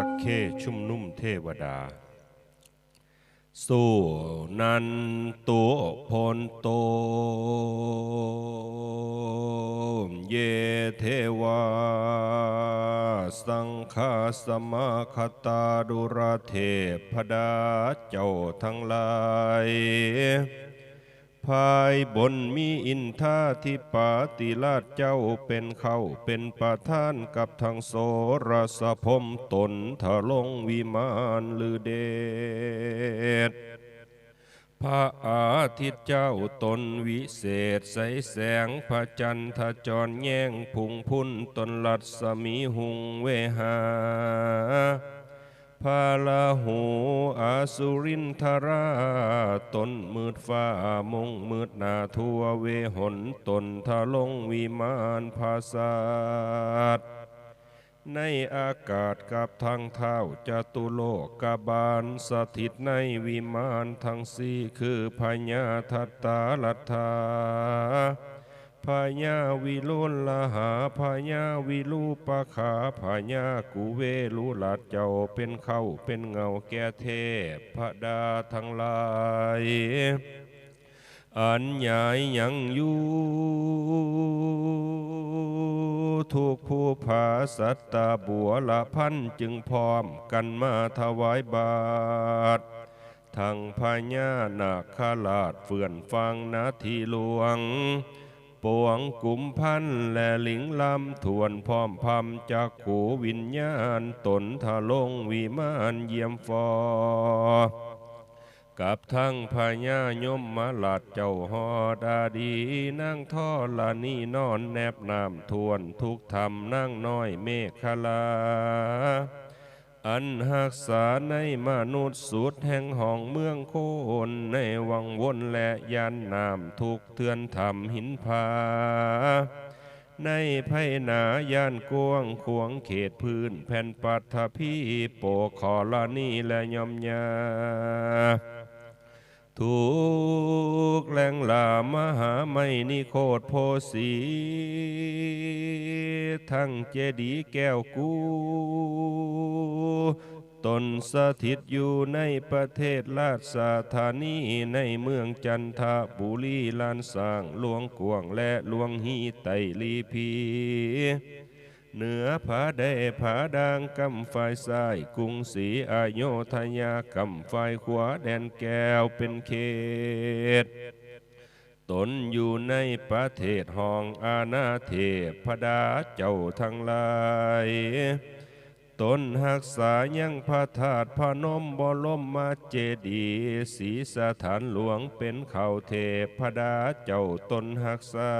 สักเคชุ่มนุ่มเทวดา สู้นันตัวพลโต เยเทวา สังฆาสมาคตาดุรเทพดาเจ้าทั้งหลาย ภายบนมีอินทาทิปาติราชเจ้าเป็นเขาเป็นประธานกับทางโสรสพมตนทะลงวิมานลือเดชพระอาทิตย์เจ้าตนวิเศษใสแสงพระจันทร์จรแย่งพุงพุ่นตนลัดสมีหุงเวหา พาลาหูอาสุรินทราตนมืดฟ้ามงมืดนาทั่วเวหนตนทะลงวิมานภาษาทในอากาศกับทางเท้าจตุโลกบาลสถิตในวิมานทั้งสี่คือพญาทัตตาลัทธา พญาวิลุลลหาพญาวิลูปะขาพญากุเวลุลัดเจ้าเป็นเข้าเป็นเงาแก่เทพพระดาทั้งหลายอันใหญ่ยังอยู่ทุกผู้ผาสัตตาบัวละพันจึงพร้อมกันมาถวายบาททั้งพญานาคลาดเฟื่อนฟังนาทีหลวง ปวงกุมพันและหลิงลำทวนพร้อมพำจากขูวิญญาณตนทะลงวิมานเยี่ยมฟอกับทั้งพญายมมาลาดเจ้าหอดาดีนั่งท่อละนี่นอนแนบน้ำทวนทุกธรรมนั่งน้อยเมฆคลา อันหักษาในมนุษย์สุดแห่งห้องเมืองโคนในวังวนและยันน้ำทุกเทือนธรรมหินพาในไพหนายานกวงขวงเขตพื้นแผ่นปัทภีโปขอลานีและยมยาทุกแหลงลามหาไม่นิโคตโพสี ทั้งเจดีย์แก้วกูตนสถิตอยู่ในประเทศราชสถานีในเมืองจันทบุรีลานสร้างหลวงกวงและหลวงฮีไตลีพีเหนือผาได้ผาดางกำฝ่ายซ้ายกรุงศรีอโยธยากำฝ่ายขวาแดนแก้วเป็นเขต ตนอยู่ในประเทศห้องอาณาเทพพดาเจ้าทั้งหลาย ตนหักษายังพระธาตุพนมบรมมาเจดีศรีสถานหลวงเป็นเขาเทพพดาเจ้าตนหักษา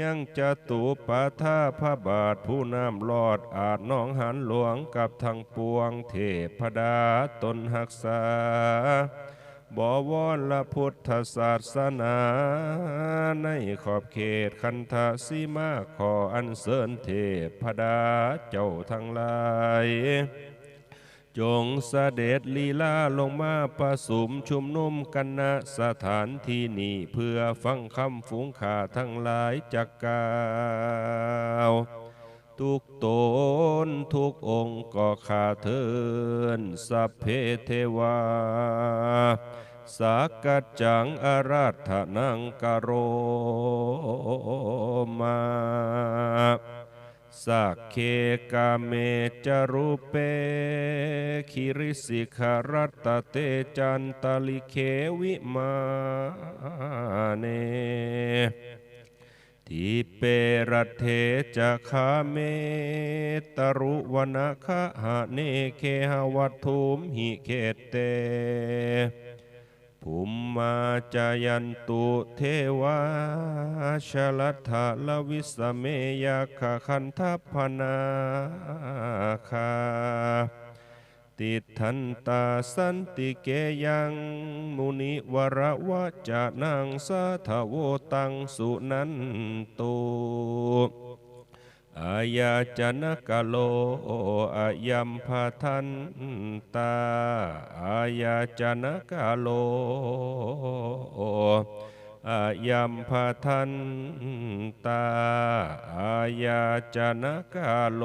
ยังจะตูปาท่าพระบาทผู้น้ำลอดอาจน้องหันหลวงกับทางปวงเทพดาตนหักษา บวรละพุทธศาสนา ในขอบเขตคันธสีมาขออันเสริญเทพดาเจ้าทั้งหลายจงเสด็จลีลาลงมาประสุมชุมนุมกันณสถานที่นี้เพื่อฟังคำฝูงขาทั้งหลายจากกล่าวทุกต นทุกองค์ก็ขาเทินสัพเพเทวา สากัจจังอาราธนังกโรมาสักเคกาเมจารุเปคิริสิขรัตเตจันตลิเควิมาเน ทิเปรเทจะคาเมตรุวนาคะหะเนเคหวัตุมหิเขตเตภุมมาจายันตุเทวาชลัทธาลวิสเมยาคคันทัพนาคา ติทันตาสันติเกยังมุนิวรวะจานังสาทโวตังสุนันตุอายาจนกะโลอายัมพาทันตาอายาจนกะโล อายัมพทันตาอาญาจนกาโล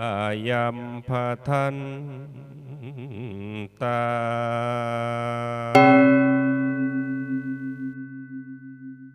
อายัมพทันตา